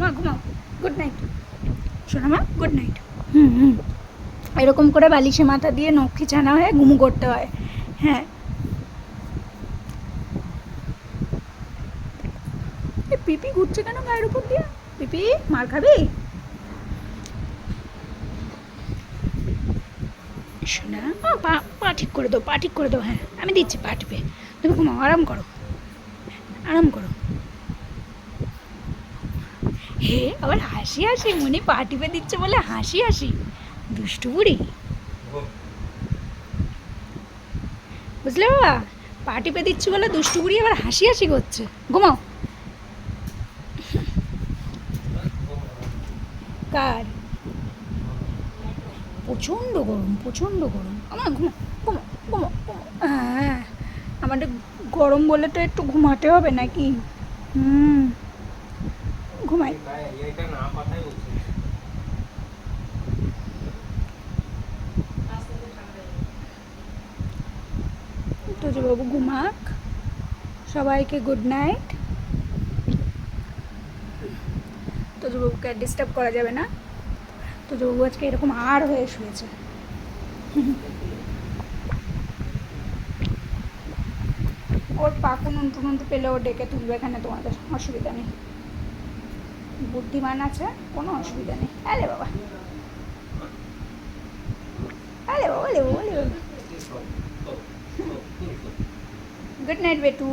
মা ঘুমাও। Good night শোনো মা গুড নাইট হুম হুম। এরকম করে বালিশে মাথা দিয়ে নখ খিচানো হয় ঘুমু করতে হয়। হ্যাঁ। এ পিপি ঘুরছে কেন গায়ের উপর দিয়ে? পিপি মার খাবি? শোনা ও, পা পা ঠিক করে দাও পা ঠিক করে দাও হ্যাঁ। আমি দিচ্ছি পা টিপে। তুমি ঘুমাও আরাম করো। আরাম করো। হে, আবার হাসি হাসি, মনে পা দিচ্ছে বলে হাসি হাসি। দুষ্টু বুড়ি। বুঝলে বাবা? পা টিপে দিচ্ছি বলে দুষ্টু বুড়ি আবার হাসি হাসি করছে। ঘুমাও। কার? প্রচণ্ড গরম প্রচণ্ড গরম। আমার ঘুমো ঘুমো ঘুমো ঘুমো হ্যাঁ আমাদের গরম বলে তো একটু ঘুমাতে হবে নাকি? হুম। ঘুমাই। বাবু ঘুমাক। সবাইকে গুড নাইট বাবুকে আর ডিস্টার্ব করা যাবে না। বাবু আজকে এরকম আর হয়ে শুয়েছে। ওর পাকুন উন্টু উন্টু পেলে ও ডেকে তুলবে এখানে, তোমাদের অসুবিধা নেই। বুদ্ধিমান আছে কোনো অসুবিধা নেই। আরে বাবা। আরে বাবা লেবু বাবা গুড নাইট বেটু।